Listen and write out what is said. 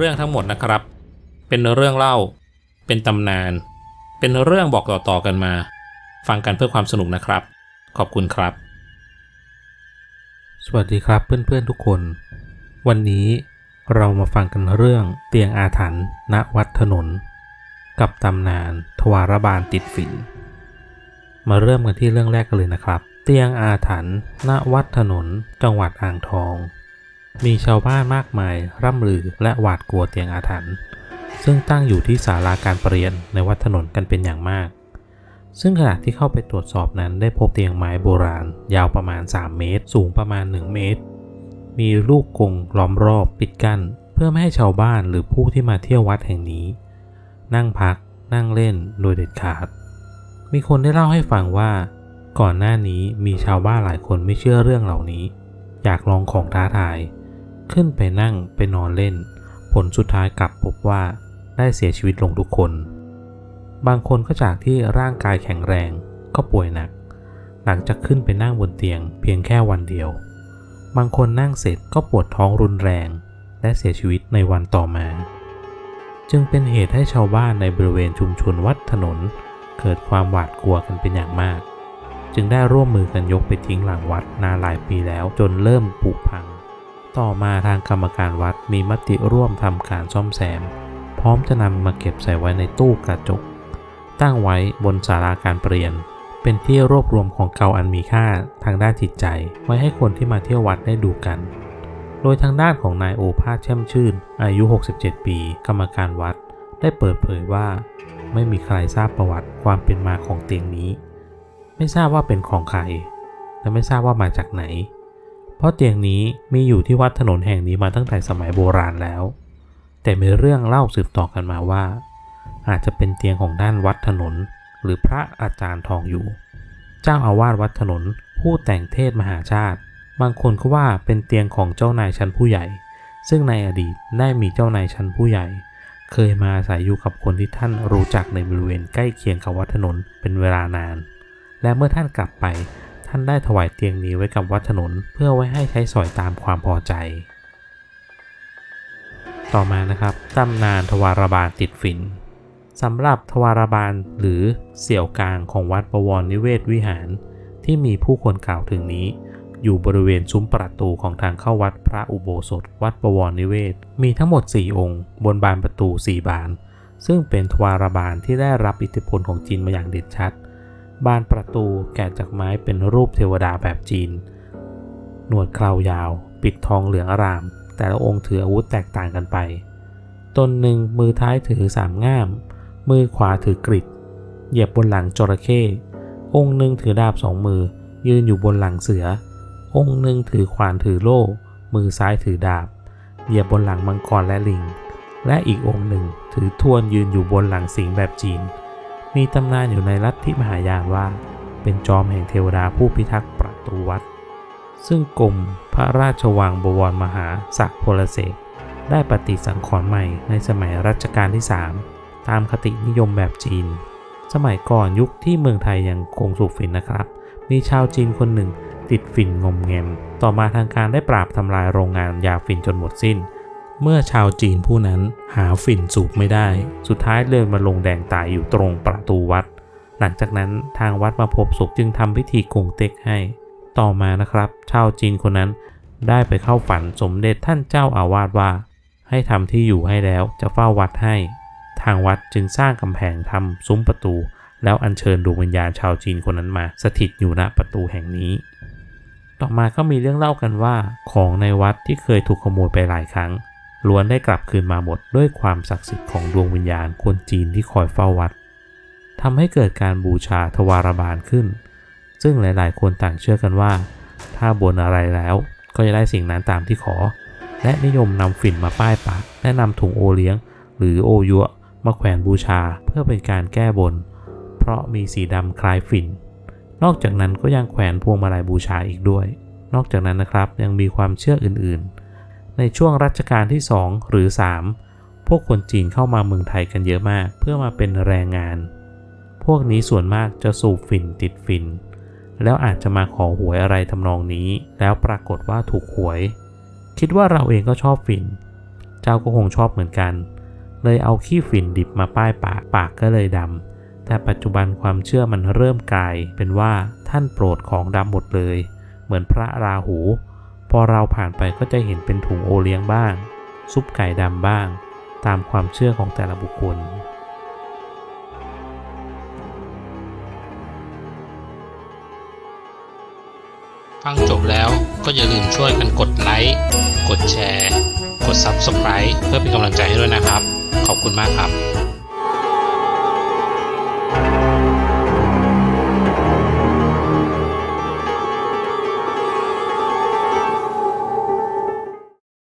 รื่องทั้งหมดนะครับ เป็นเรื่องเล่า เป็นตำนาน เป็นเรื่องบอกต่อๆกันมา ฟังกันเพื่อความสนุกนะครับ ขอบคุณครับ สวัสดีครับเพื่อนๆทุกคน วันนี้เรามาฟังกันเรื่องเตียงอาถรรพ์ณวัดถนน กับตำนานทวารบาลติดฝิ่นมาเริ่มกันที่เรื่องแรกกันเลยนะครับ เตียงอาถรรพ์ณวัดถนน จังหวัดอ่างทอง มีชาวบ้านมากมาย ร่ำลือและหวาดกลัวเตียงอาถรรพ์ซึ่งตั้งอยู่ที่ศาลาการประเรียนในวัดถนนกันเป็นอย่างมาก ซึ่งขณะที่เข้าไปตรวจสอบนั้นได้พบเตียงไม้โบราณ ยาวประมาณ 3 เมตร สูงประมาณ 1 เมตร มีลูกกงล้อมรอบปิดกั้น เพื่อไม่ให้ชาวบ้านหรือผู้ที่มาเที่ยววัดแห่งนี้ นั่งพัก นั่งเล่นโดยเด็ดขาด มีคนได้เล่าให้ฟังว่า ก่อนหน้านี้มีชาวบ้านหลายคนไม่เชื่อเรื่องเหล่านี้ อยากลองของท้าทาย ขึ้นไปนั่งไปนอนเล่น ผลสุดท้ายกลับพบว่าได้เสียชีวิตลงทุกคน บางคนก็จากที่ร่างกายแข็งแรงก็ป่วยหนัก หลังจากขึ้นไปนั่งบนเตียงเพียงแค่วันเดียว บางคนนั่งเสร็จก็ปวดท้องรุนแรง และเสียชีวิตในวันต่อมา จึงเป็นเหตุให้ชาวบ้านในบริเวณชุมชนวัดถนน เกิดความหวาดกลัวกันเป็นอย่างมาก จึงได้ร่วมมือกันยกไปทิ้งหลังวัดนานหลายปีแล้วจนเริ่มผุพัง ต่อมาทางกรรมการวัดมีมติร่วมทำการซ่อมแซม พร้อมจะนำมาเก็บใส่ไว้ในตู้กระจก ตั้งไว้บนศาลาการเปลี่ยน เป็นที่รวบรวมของเก่าอันมีค่าทางด้านจิตใจ ไว้ให้คนที่มาเที่ยววัดได้ดูกัน โดยทางด้านของนายโอภาสแช่มชื่น อายุ 67 ปี กรรมการวัด ได้เปิดเผยว่า ไม่มีใครทราบประวัติความเป็นมาของเตียงนี้ ไม่ทราบว่าเป็นของใคร และไม่ทราบว่ามาจากไหน เพราะเตียงนี้มีอยู่ที่วัดถนนแห่งนี้มาตั้งแต่สมัยโบราณแล้ว แต่มีเรื่องเล่าสืบต่อกันมาว่า อาจจะเป็นเตียงของด้านวัดถนน หรือพระอาจารย์ทองอยู่ เจ้าอาวาสวัดถนนผู้แต่งเทศมหาชาติ บางคนก็ว่าเป็นเตียงของเจ้านายชั้นผู้ใหญ่ ซึ่งในอดีตได้มีเจ้านายชั้นผู้ใหญ่ เคยมาอาศัยอยู่กับคนที่ท่านรู้จักในบริเวณใกล้เคียงกับวัดถนนเป็นเวลานาน และเมื่อท่านกลับไป ท่านได้ถวายเตียงนี้ไว้กับวัดถนน เพื่อไว้ให้ใช้สอยตามความพอใจ ต่อมานะครับตำนานทวารบาลติดฝิ่นสำหรับทวารบาลหรือเสี่ยวกลางของวัดประวรนิเวศวิหาร ที่มีผู้คนกล่าวถึงนี้ อยู่บริเวณซุ้มประตูของทางเข้าวัดพระอุโบสถ วัดประวรนิเวศ มีทั้งหมด 4 องค์ บนบานประตู 4 บาน ซึ่งเป็นทวารบาลที่ได้รับอิทธิพลของจีนมาอย่างเด่นชัด บานประตูแกะจากไม้เป็นรูปเทวดาแบบจีน หนวดเครายาว ปิดทองเหลืองอาราม แต่ละองค์ถืออาวุธแตกต่างกันไป ตนหนึ่งมือท้ายถือสามง่าม มือขวาถือกริดเหยียบบนหลังจระเข้ องค์หนึ่งถือดาบสองมือ ยืนอยู่บนหลังเสือ องค์หนึ่งถือขวานถือโล่ มือซ้ายถือดาบ เหยียบบนหลังมังกรและลิง และอีกองค์หนึ่งถือทวนยืนอยู่บนหลังสิงแบบจีน มีตำนานอยู่ในลัทธิมหายานว่า เป็นจอมแห่งเทวดาผู้พิทักษ์ประตูวัด ซึ่งกรมพระราชวังบวรมหาศักดิ์พลเสกได้ปฏิสังขรณ์ใหม่ในสมัยรัชกาลที่ 3 ตามคตินิยมแบบจีน สมัยก่อนยุคที่เมืองไทยยังคงสูบฝิ่นนะครับ มีชาวจีนคนหนึ่งติดฝิ่นงมแงม ต่อมาทางการได้ปราบทำลายโรงงานยาฝิ่นจนหมดสิ้น เมื่อชาวจีนผู้นั้นหาฝิ่นสูบไม่ได้ สุดท้ายเลยมาลงแดงตายอยู่ตรงประตูวัด หลังจากนั้นทางวัดมาพบศพจึงทำพิธีกงเต็กให้ ต่อมานะครับ ชาวจีนคนนั้นได้ไปเข้าฝันสมเด็จท่านเจ้าอาวาสว่า ให้ทำที่อยู่ให้แล้วจะเฝ้าวัดให้ ทางวัดจึงสร้างกำแพงทำซุ้มประตู แล้วอัญเชิญดวงวิญญาณชาวจีนคนนั้นมา สถิตอยู่ณประตูแห่งนี้ ต่อมาก็มีเรื่องเล่ากันว่า ของในวัดที่เคยถูกขโมยไปหลายครั้ง ล้วนได้กลับคืนมาหมดด้วยความศักดิ์สิทธิ์ของดวงวิญญาณคนจีนที่คอยเฝ้าวัดทำให้เกิดการบูชาทวารบาลขึ้น ซึ่งหลายๆ คนต่างเชื่อกันว่า ถ้าบนอะไรแล้วก็จะได้สิ่งนั้นตามที่ขอ และนิยมนำฝิ่นมาป้ายปากและนำถุงโอเลี้ยง หรือโอยัวมาแขวนบูชาเพื่อเป็นการแก้บน เพราะมีสีดำคล้ายฝิ่น นอกจากนั้นก็ยังแขวนพวงมาลัยบูชาอีกด้วย นอกจากนั้นนะครับยังมีความเชื่ออื่นๆ ในช่วงรัชกาลที่ 2 หรือ 3 พวกคนจีนเข้ามาเมืองไทยกันเยอะมาก เพื่อมาเป็นแรงงาน พวกนี้ส่วนมากจะสูบฝิ่นติดฝิ่น แล้วอาจจะมาขอหวยอะไรทำนองนี้ แล้วปรากฏว่าถูกหวย คิดว่าเราเองก็ชอบฝิ่น เจ้าก็คงชอบเหมือนกัน เลยเอาขี้ฝิ่นดิบมาป้ายปาก ปากก็เลยดำ แต่ปัจจุบันความเชื่อมันเริ่มกลายเป็นว่าท่านโปรดของดำหมดเลย เหมือนพระราหู พอเราผ่านไปก็จะเห็นเป็นถุงโอเลี้ยงบ้าง ซุปไก่ดำบ้าง ตามความเชื่อของแต่ละบุคคล ฟังจบแล้วก็อย่าลืมช่วยกันกดไลค์ กดแชร์ กด Subscribe เพื่อเป็นกำลังใจให้ด้วยนะครับ ขอบคุณมากครับ